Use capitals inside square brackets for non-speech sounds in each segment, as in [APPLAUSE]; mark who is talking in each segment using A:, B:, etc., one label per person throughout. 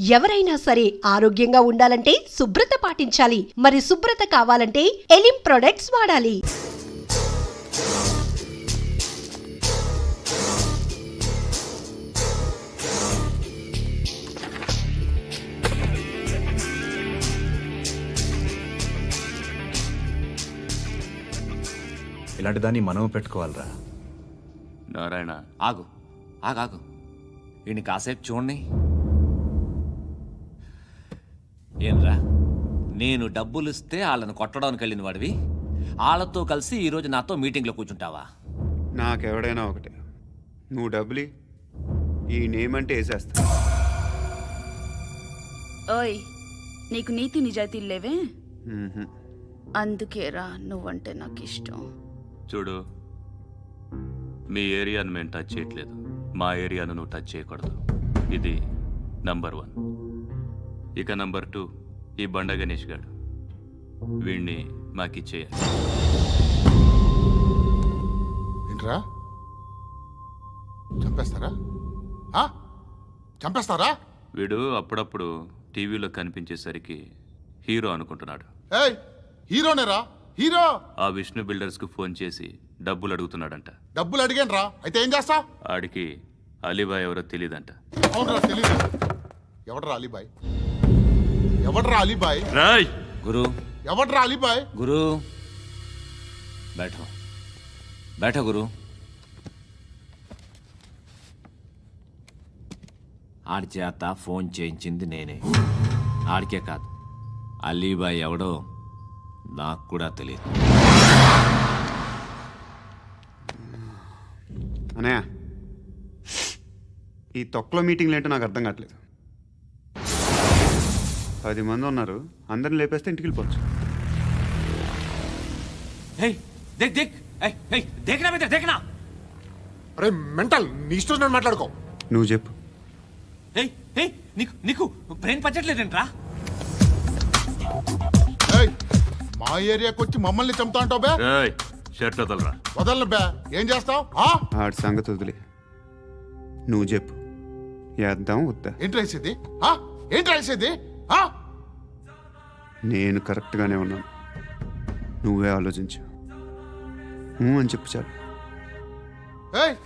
A: ఎవరైనా సరే ఆరోగ్యంగా ఉండాలంటే శుభ్రత పాటించాలి. మరి శుభ్రత కావాలంటే ఎలిం ప్రొడక్ట్స్ వాడాలి.
B: ఇలాంటి దాన్ని మనం పెట్టుకోవాలరా.
C: నారాయణ ఆగు. ఆగాగు ఈయన కాసేపు చూడండి. ఏంరా నేను డబ్బులు ఇస్తే వాళ్ళని కొట్టడానికి వెళ్ళిన వాడివి. వాళ్ళతో కలిసి ఈరోజు నాతో మీటింగ్లో కూర్చుంటావా?
D: నాకెవడైనా ఒకటే. నువ్వు డబ్బులి ఈ నేమ్ అంటే వేసేస్తా.
E: ఓయ్ నీకు నీతి నిజాయితీలు లేవే. అందుకేరా నువ్వంటే నాకు ఇష్టం
F: చూడు మీ ఏరియాను మేము టచ్ చేయట్లేదు. మా ఏరియాను నువ్వు టచ్ చేయకూడదు. ఇది నంబర్ వన్ ఇక నంబర్ టూ ఈ బండ గణేష్ గాడు. వీణ్ణి మాకిచ్చేయాలి.
G: ఏంట్రా? చంపేస్తారా? ఆ? చంపేస్తారా?
F: వీడు అప్పుడప్పుడు టీవీలో కనిపించేసరికి హీరో అనుకుంటున్నాడు.
G: ఏయ్ హీరోనేరా? హీరో!
F: ఆ విష్ణు బిల్డర్స్కు ఫోన్ చేసి డబ్బులు అడుగుతున్నాడంట.
G: డబ్బులు అడిగాను రా అయితే ఏం చేస్తా?
F: ఆడికి అలీబాయ్ ఎవరో తెలియదంట
G: అవునరా తెలీదు. ఎవడరా అలీబాయ్? ఎవడరా అలీబాయ్?
F: రాయ్.
C: గురు.
G: ఎవడరా అలీబాయ్?
C: గురు. బైఠో. బైఠో గురు. ఆడి చేత ఫోన్ చేయించింది నేనే. ఆడికే కాదు. అలీబాయ్ ఎవడో నాకు కూడా తెలియదు.
D: అనయ్య ఈ తొక్కలో మీటింగ్లు ఏంటో నాకు అర్థం కావట్లేదు. పది మంది ఉన్నారు. అందరిని లేపేస్తే ఇంటికి వెళ్ళిపోవచ్చు.
C: హే దేక్ దేక్. ఏయ్ ఏయ్ దేకనా మీద దేకనా
G: అరే మెంటల్ నీ ఇష్టం నేను మాట్లాడుకో.
D: నువ్వు చెప్పు.
C: ఏయ్ ఏయ్ నీకు నీకు బ్రెయిన్ పచ్చట్లేదంట్రా?
G: ఏయ్ మా ఏరియాకి వచ్చి మమ్మల్ని చంపుతా అంటావు బే?
F: షర్ట్ వదలరా.
G: వదలను బే. ఏం చేస్తావు?
D: ఆడి సంగతి వదిలే. నువ్వు చెప్పు. వేద్దాం. వద్దా
G: ఏంటి రాసేది ఆ? ఏంటి రాసేది ఆ?
D: నేను కరెక్ట్గానే ఉన్నాను. నువ్వే ఆలోచించు. అని చెప్పు చాలు.
G: ఏయ్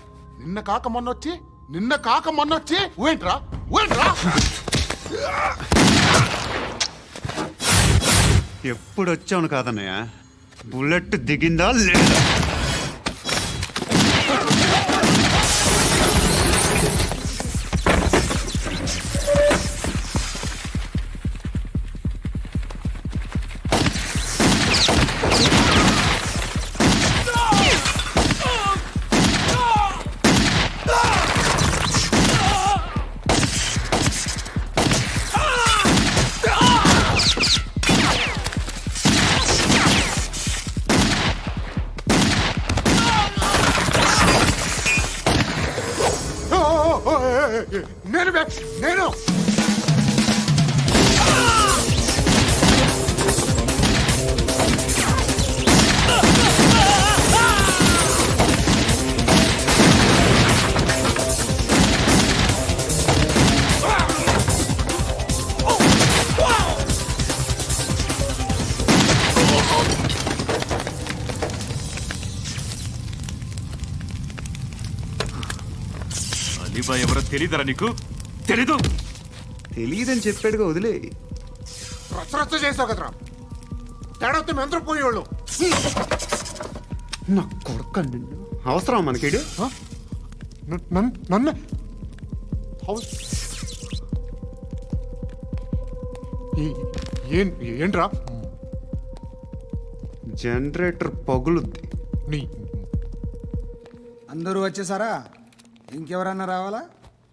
G: నిన్న కాక మొన్న వచ్చి నిన్న కాక మొన్న వచ్చి ఊయంట్రా ఊయంట్రా.
D: ఎప్పుడు వచ్చావును కాదన్నయ్య? బుల్లెట్ దిగిందా లేదా?
F: తెలియదరా నీకు? తెలీదు.
D: తెలియదని చెప్పాడుగా వదిలే.
G: రచ్చరచ్చ చేసావు కదరా. తేడా మెంతరం పోయేవాళ్ళు.
D: నా కొడుకు నిన్ను. అవసరం మనకిడు
G: నన్ను ఏంట్రా?
D: జనరేటర్ పగులుద్ది.
G: నీ
H: అందరూ వచ్చేసారా? ఇంకెవరన్నా రావాలా?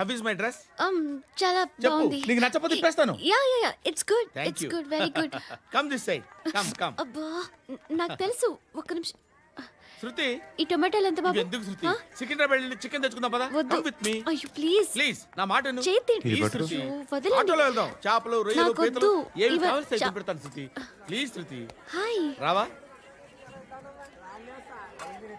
I: How is my dress
J: um చాలా
I: చెప్పు
J: బాగుంది
I: నీకు నచ్చకపోతే తిప్పేస్తాను
J: yeah yeah yeah it's good
I: Thank
J: it's
I: you.
J: Good very good
I: come this side come come
J: అబ్బా న- నాకు తెలుసు. ఒక్క నిమిషం.
I: శృతి
J: ఈ టొమాటోలు ఎంత బాబు?
I: ఎందుకు శృతి?
J: ఆ?
I: సికింద్రాబాద్ వెళ్ళి చికెన్ తెచ్చుకుందాం పదా?
J: వద్దు.
I: కమ్ విత్ మీ
J: అయ్యో ప్లీజ్
I: ప్లీజ్ నా మాట విను.
J: చేతి
I: Please. శృతి.
J: అయ్యో, వదలండి.
I: ఆటోలో వెళ్దాం. చేపలు రొయ్యలు
J: నాకు
I: పీతలు. ఏమి
J: ఇవ-
I: కావాలి
J: చా-
I: పెడతాను శృతి. Please Shruti.
J: హాయ్.
I: రావా?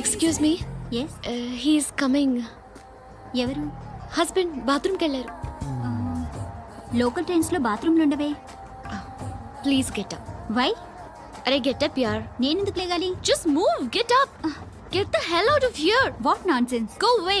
B: Excuse me
J: yes
B: he's coming
J: ఎవరు?
B: హస్బెండ్ బాత్రూమ్కి వెళ్ళారు.
J: లోకల్ ట్రైన్స్లో బాత్రూమ్లు ఉండవే.
B: ప్లీజ్ గెట్ అప్
J: వై
B: అరే గెట్ అప్ యార్
J: నేనెందుకు లేగాలి?
B: Just move get up get the hell out of here
J: what nonsense
B: go way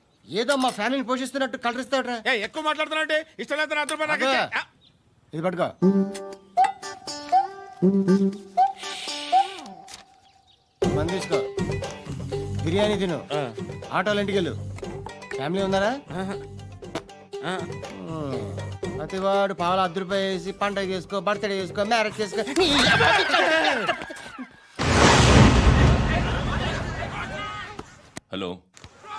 K: ఏదో మా ఫ్యామిలీని పోషిస్తున్నట్టు కలరిస్తాడ్రా
I: ఏ ఎక్కువ మాట్లాడుతున్నావు అంటే ఇష్టం లేదు నా రూపాయలు నాకు
K: అబ్బా.
I: ఇచ్చే. ఆ,
K: ఇది పట్టుకో. మంది తీసుకో. బిర్యానీ తిను. ఆటోలు ఇంటికి వెళ్ళు. ఫ్యామిలీ ఉన్నారా
I: ఆ.
K: ఉమ్. ప్రతివాడు పావుల అర్ధ రూపాయి వేసి పండగ చేసుకో బర్త్డే చేసుకో మ్యారేజ్ చేసుకో.
L: హలో.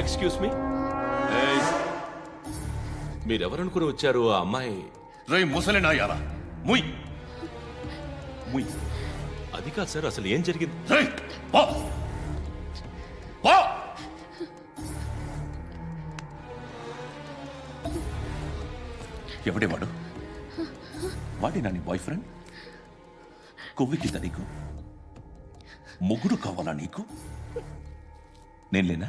M: ఎక్స్క్యూజ్ మీ మీరెవరనుకుని వచ్చారు ఆ అమ్మాయి?
L: రేయ్ ముసలి నాయాలా ముయ్. ముయ్.
M: అది కాదు సార్ అసలు ఏం జరిగింది?
L: రేయ్ పో. పో. ఎవడే వాడు? వాడి నా నీ బాయ్ ఫ్రెండ్ కొవ్వికింద నీకు? మొగుడు కావాలా నీకు? నేను లేనా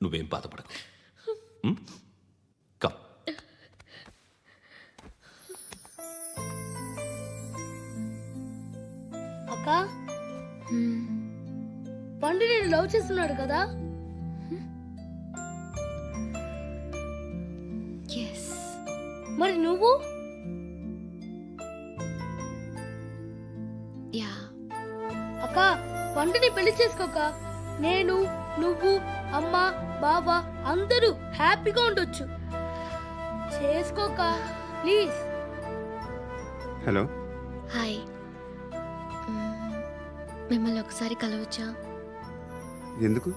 M: నువ్వేం బాధపడకు. కమ్
B: అక్క? పండు నేను లవ్ చేస్తున్నాడు కదా? మరి నువ్వు?
J: యా
B: అక్క పండుని పెళ్ళి చేసుకోక నేను నువ్వు అమ్మ బావ అందరూ హ్యాపీగా ఉండొచ్చు. చేసుకోక ప్లీజ్.
D: హలో.
J: హాయ్. మ్మ్. మిమ్మల్ని ఒకసారి కలవచ్చా?
D: ఎందుకు?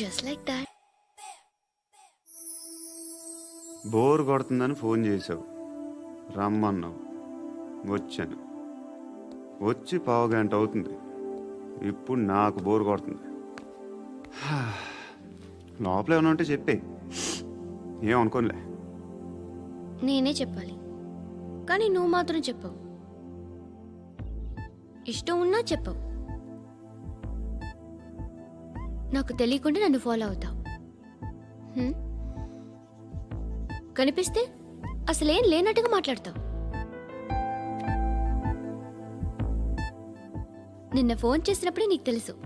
J: జస్ట్ లైక్ దాట్
D: బోర్ కొడుతుందని ఫోన్ చేసావు రమ్మన్నావు. వచ్చాను. వచ్చి పావు గంట అవుతుంది. ఇప్పుడు నాకు బోర్ కొడుతుంది. [SIGHS] లోపల ఏమైనా ఉంటే చెప్పే. ఏం అనుకోనిలే.
J: నేనే చెప్పాలి. కానీ నువ్వు మాత్రం చెప్పవు. ఇష్టం ఉన్నా చెప్పవు. నాకు తెలియకుండా నన్ను ఫాలో అవుతావు. హ్మ్? కనిపిస్తే అసలేం లేనట్టుగా మాట్లాడతావు. నిన్న ఫోన్ చేసినప్పుడే నీకు తెలుసు.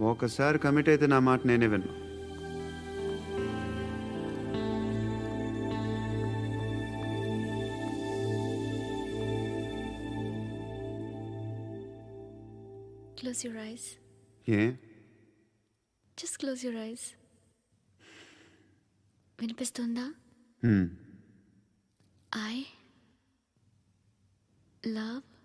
D: ఒకసారి కమిట్ అయితే నా మాట నేనే విన్నా.
J: క్లోజ్ యువర్ ఐస్
D: ఏ?
J: జస్ట్ క్లోజ్ యువర్ ఐస్ వినిపిస్తుందా?
D: హ్మ్.
J: ఐ లవ్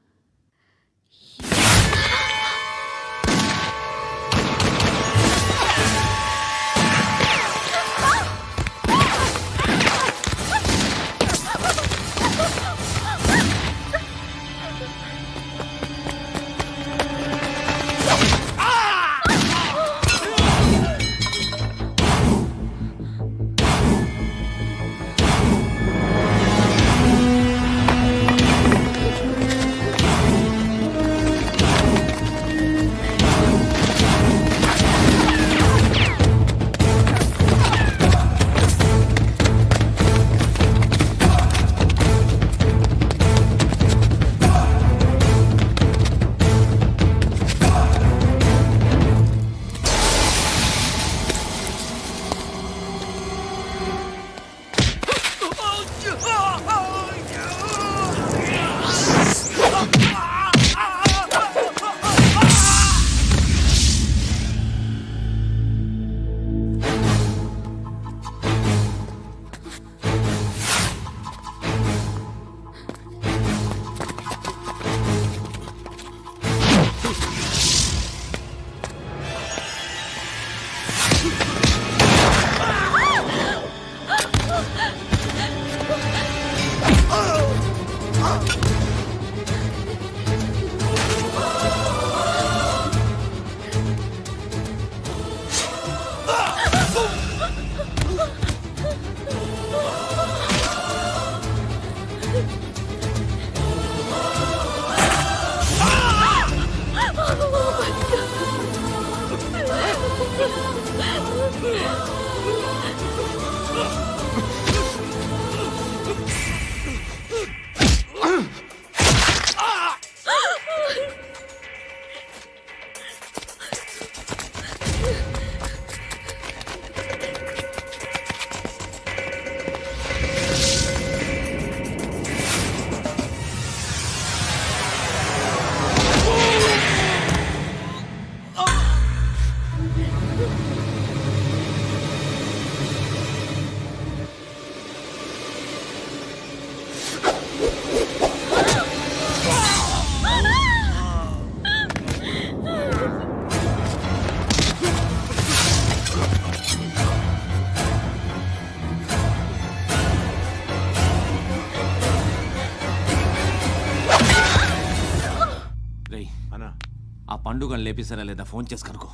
C: ఆ పండుగను లేదా? ఫోన్ చేసి కనుకో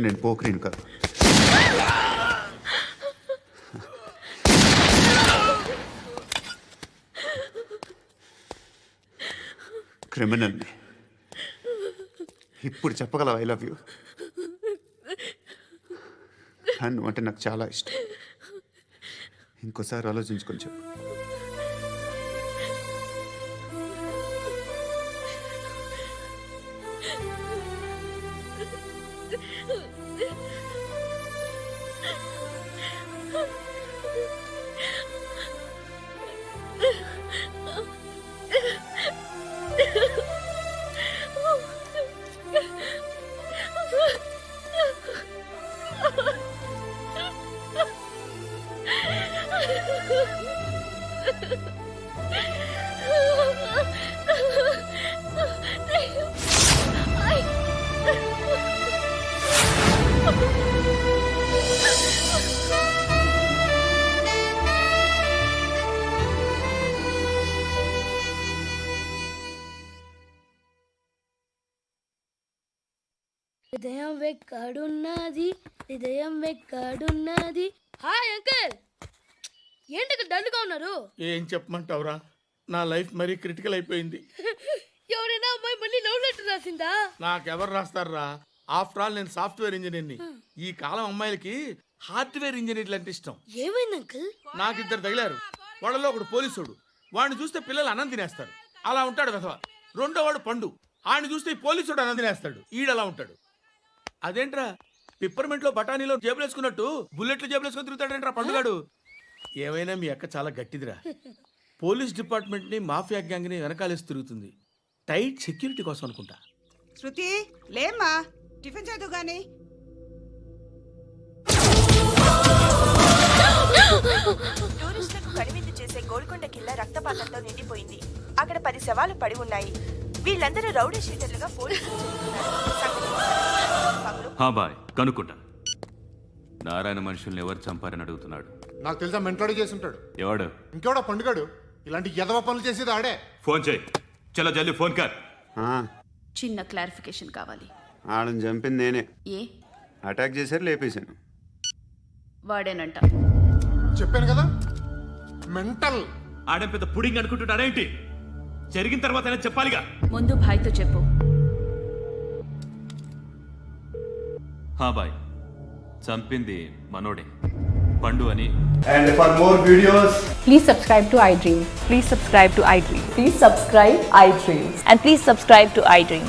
D: అనుకుంటున్నట్టు నేను పోకరీని కాదు. క్రిమినల్ని. ఇప్పుడు చెప్పగలవు? ఐ లవ్ యూ నువ్వు అంటే నాకు చాలా ఇష్టం. ఇంకోసారి ఆలోచించుకొని చెప్పు.
B: హృదయం వెక్కడున్నది హృదయం వెక్కడున్నది. Hi uncle! ఏంటి డల్గా ఉన్నారు?
I: ఏం చెప్పమంటావురా? నా లైఫ్ మరీ క్రిటికల్ అయిపోయింది. [LAUGHS]
B: ఎవరైనా అమ్మాయి మళ్ళీ లవ్ లెటర్ రాసిందా?
I: నాకెవరు రాస్తారా ఆఫ్టర్ ఆల్ నేను సాఫ్ట్వేర్ ఇంజనీర్ని ఈ కాలం అమ్మాయిలకి హార్డ్వేర్ ఇంజనీర్లు అంటే ఇష్టం.
B: ఏమైంది అంకుల్?
I: నాకు ఇద్దరు తగిలారు. వాళ్ళలో ఒకడు పోలీసుడు. వాడిని చూస్తే పిల్లలు అన్నం తినేస్తారు. అలా ఉంటాడు వెధవ. రెండో వాడు పండు. ఆడిని చూస్తే పోలీసుడు అన్నం తినేస్తాడు. ఈడలా ఉంటాడు. అదేంట్రా? పిప్పర్మెంట్లో బఠానీలో జేబులు వేసుకున్నట్టు బుల్లెట్లు జేబులు వేసుకుని తిరుగుతాడేంట్రా పండుగాడు? ఏమైనా మీ అక్క చాలా గట్టిదిరా. పోలీస్ డిపార్ట్మెంట్ని మాఫియా గ్యాంగ్ని వెనకాలేసి తిరుగుతుంది. టైట్ సెక్యూరిటీ కోసం అనుకుంటా.
N: శృతి లేమ్మా. టిఫిన్ చేదు గాని.
O: టూరిస్టులకు కనువిందు చేసే గోల్కొండ కిల్ల రక్తపాతంతో నిండిపోయింది. అక్కడ పది శవాలు పడి ఉన్నాయి. వీళ్ళందరూ రౌడీ షీటర్లుగా పోలీసులు చెబుతున్నారు.
F: హా బాయ్ కనుక్కుంటా. నారాయణ మనుషుల్ని ఎవరు చంపారని అడుగుతున్నాడు?
G: నాకు తెలుసా మెంటోడి చేసి ఉంటాడు
F: ఎవడు?
G: ఇంకెవడో పండుగాడు. ఇలాంటి ఎదవ పనులు చేసేది ఆడే.
F: ఫోన్ చేయి. చలో జల్లి ఫోన్ కర్.
E: చిన్న క్లారిఫికేషన్ కావాలి.
D: ఆడని చంపింది నేనే. అటాక్ చేశారు లేపేశాను
E: వాడేనంట.
G: చెప్పాను కదా? మెంటల్.
F: ఆడే పెద్ద పుడింగ్ అనుకుంటున్నాడు ఏంటి జరిగిన తర్వాత చెప్పాలిగా.
E: ముందు భాయ్తో చెప్పు.
F: హా బాయ్. చంపింది మనోడే. పండు అని.
P: And for more videos
Q: please subscribe to iDream please subscribe to iDream please subscribe iDream and please subscribe to iDream